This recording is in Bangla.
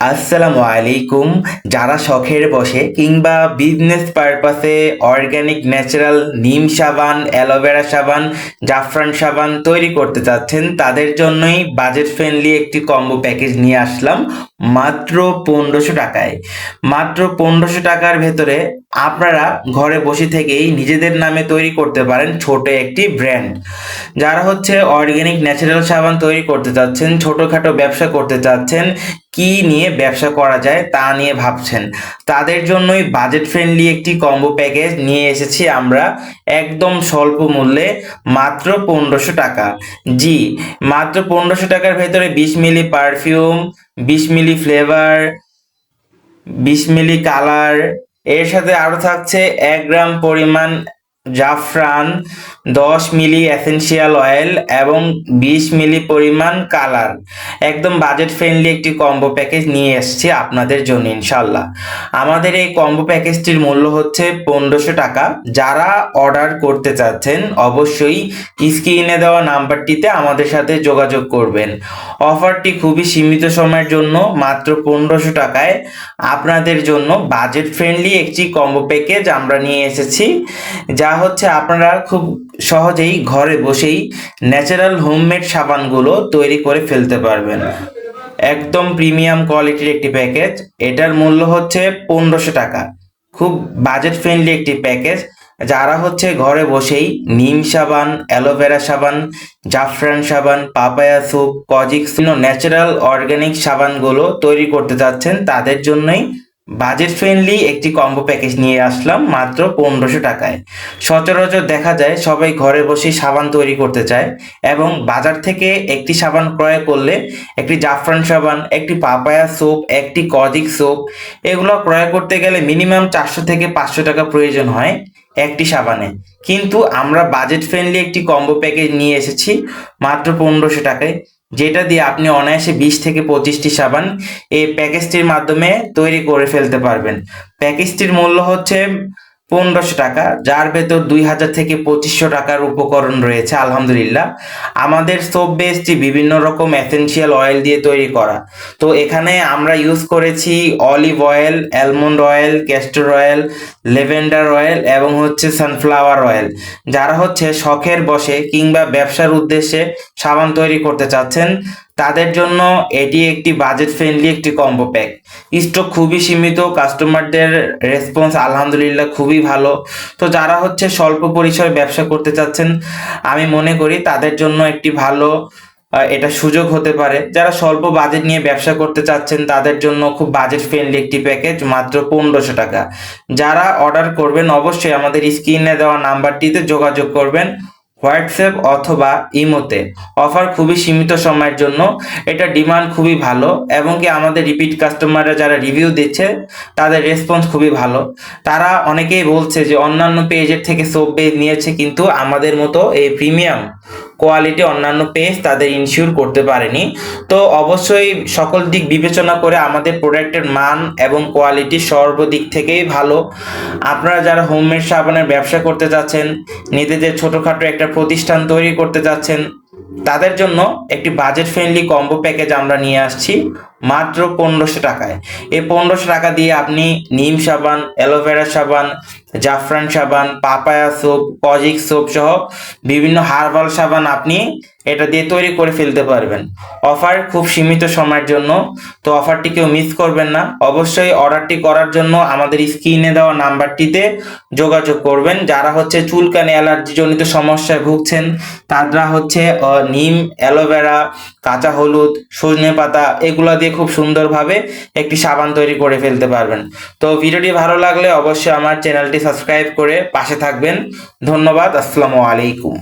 আসসালামু আলাইকুম। যারা শখের বসে কিংবা বিজনেস পারপাসে অর্গ্যানিক ন্যাচারাল নিম সাবান, অ্যালোভেরা সাবান, জাফরান সাবান তৈরি করতে চাচ্ছেন, তাদের জন্যই বাজেট ফ্রেন্ডলি একটি কম্বো প্যাকেজ নিয়ে আসলাম। মাত্র পনেরোশো টাকায়। মাত্র পনেরোশো টাকার ভেতরে আপনারা ঘরে বসে থেকেই নিজেদের নামে তৈরি করতে পারেন ছোট একটি ব্র্যান্ড। যারা হচ্ছে অর্গ্যানিক ন্যাচারাল সাবান তৈরি করতে চাচ্ছেন, ছোটোখাটো ব্যবসা করতে চাচ্ছেন, কি নিয়ে ব্যবসা করা যায় তা নিয়ে ভাবছেন, তাদের জন্যই বাজেট ফ্রেন্ডলি একটি কম্বো প্যাকেজ নিয়ে এসেছি আমরা একদম স্বল্প মূল্যে মাত্র পনেরোশো টাকা। জি, মাত্র পনেরোশো টাকার ভেতরে বিশ মিলি পারফিউম বিশ মিলি ফ্লেভার বিশ মিলি কালারের সাথে আরও থাকছে এক গ্রাম পরিমাণ জাফরান, দশ মিলি এসেনশিয়াল অয়েল এবং বিশ মিলি পরিমাণ কালার। একদম বাজেট ফ্রেন্ডলি একটি কম্বো প্যাকেজ নিয়ে এসেছি আপনাদের জন্য ইনশাল্লাহ আমাদের এই কম্বো প্যাকেজটির মূল্য হচ্ছে পনেরোশো টাকা। যারা অর্ডার করতে চাচ্ছেন, অবশ্যই স্ক্রিনে দেওয়া নাম্বারটিতে আমাদের সাথে যোগাযোগ করবেন। অফারটি খুবই সীমিত সময়ের জন্য, মাত্র পনেরোশো টাকায় আপনাদের জন্য বাজেট ফ্রেন্ডলি একটি কম্বো প্যাকেজ আমরা নিয়ে এসেছি। যা হচ্ছে আপনারা খুব সহজেই ঘরে বসেই ন্যাচারাল হোমমেড সাবানগুলো তৈরি করে ফেলতে পারবেন। একদম প্রিমিয়াম কোয়ালিটির একটি প্যাকেজ এটার মূল্য হচ্ছে পনেরোশো টাকা। খুব বাজেট ফ্রেন্ডলি একটি প্যাকেজ যারা হচ্ছে ঘরে বসেই নিম সাবান অ্যালোভেরা সাবান, জাফরান সাবান, papaya soap kojic natural organic সাবানগুলো তৈরি করতে চাচ্ছেন, তাদের জন্যই বাজেট ফ্রেন্ডলি একটি কম্বো প্যাকেজ নিয়ে আসলাম মাত্র পনেরোশো টাকায়। সচরাচর দেখা যায় সবাই ঘরে বসে সাবান তৈরি করতে চায় এবং বাজার থেকে একটি সাবান ক্রয় করলে একটি জাফরান সাবান, একটি পাপায়া সোপ একটি কদিক সোপ এগুলো ক্রয় করতে গেলে মিনিমাম চারশো থেকে পাঁচশো টাকা প্রয়োজন হয় একটি সাবানে। কিন্তু আমরা বাজেট ফ্রেন্ডলি একটি কম্বো প্যাকেজ নিয়ে এসেছি মাত্র পনেরোশো টাকায়। যেটা দিয়ে আপনি অনায়াসে বিশ থেকে পঁচিশটি সাবান এই প্যাকেজটির মাধ্যমে তৈরি করে ফেলতে পারবেন। প্যাকেজটির মূল্য হচ্ছে পনেরোশো টাকা, যার ভেতর দুই হাজার থেকে পঁচিশশো টাকার উপকরণ রয়েছে, আলহামদুলিল্লাহ। আমাদের সোপ বেসটি বিভিন্ন রকম এসেনশিয়াল অয়েল দিয়ে তৈরি করা। তো এখানে আমরা ইউজ করেছি olive oil almond oil castor oil lavender oil এবং হচ্ছে সানফ্লাওয়ার অয়েল যারা হচ্ছে শখের বসে কিংবা ব্যবসার উদ্দেশ্যে সাবান তৈরি করতে চাচ্ছেন তাদের জন্য এটি একটি বাজেট ফ্রেন্ডলি একটি কম্বো প্যাক স্টক খুবই সীমিত কাস্টমারদের রেসপন্স আলহামদুলিল্লাহ খুবই ভালো। তো যারা হচ্ছে স্বল্প পরিসরে ব্যবসা করতে চাচ্ছেন, আমি মনে করি তাদের জন্য একটি ভালো এটা সুযোগ হতে পারে। যারা স্বল্প বাজেট নিয়ে ব্যবসা করতে চাচ্ছেন, তাদের জন্য খুব বাজেট ফ্রেন্ডলি একটি প্যাকেজ মাত্র পনেরোশো টাকা। যারা অর্ডার করবেন, অবশ্যই আমাদের স্ক্রিনে দেওয়া নাম্বারটিতে যোগাযোগ করবেন। হোয়াটসঅ্যাপ অথবা ইমোতে অফার খুবই সীমিত সময়ের জন্য। এটা ডিমান্ড খুবই ভালো এবং কি আমাদের রিপিট কাস্টমাররা যারা রিভিউ দিচ্ছে, তাদের রেসপন্স খুবই ভালো। তারা অনেকেই বলছে যে, অন্যান্য পেজের থেকে সোপ বেজ নিয়েছে কিন্তু আমাদের মতো এই প্রিমিয়াম কোয়ালিটি অন্যান্য পেজ তাদের ইনশিওর করতে পারেনি। তো অবশ্যই সকল দিক বিবেচনা করে আমাদের প্রোডাক্টের মান এবং কোয়ালিটি সর্বদিক থেকেই ভালো। আপনারা যারা হোমমেড সাবানের ব্যবসা করতে যাচ্ছেন, নিজেদের ছোটোখাটো একটা প্রতিষ্ঠান তৈরি করতে যাচ্ছেন, তাদের জন্য একটি বাজেট ফ্রেন্ডলি কম্বো প্যাকেজ আমরা নিয়ে আসছি। মাত্র পনেরোশো টাকায়। এই পনেরোশো টাকা দিয়ে আপনি নিম সাবান, অ্যালোভেরা সাবান, জাফরান সাবান, পাপায়া সোপ, কজিক সোপ সহ বিভিন্ন হার্বাল সাবান আপনি এটা দিয়ে তৈরি করে ফেলতে পারবেন। অফার খুব সীমিত সময়ের জন্য, তো অফারটি কেউ মিস করবেন না। অবশ্যই অর্ডারটি করার জন্য আমাদের স্ক্রিনে দেওয়া নাম্বারটিতে যোগাযোগ করবেন। যারা হচ্ছে চুলকানি অ্যালার্জি জনিত সমস্যায় ভুগছেন, তারা হচ্ছে নিম, অ্যালোভেরা, কাঁচা হলুদ, সজনে পাতা, এগুলো দিয়ে খুব সুন্দরভাবে একটি সাবান তৈরি করে ফেলতে পারবেন। তো ভিডিওটি ভালো লাগলে অবশ্যই আমার চ্যানেলটি সাবস্ক্রাইব করে পাশে থাকবেন। ধন্যবাদ, আসসালামু আলাইকুম।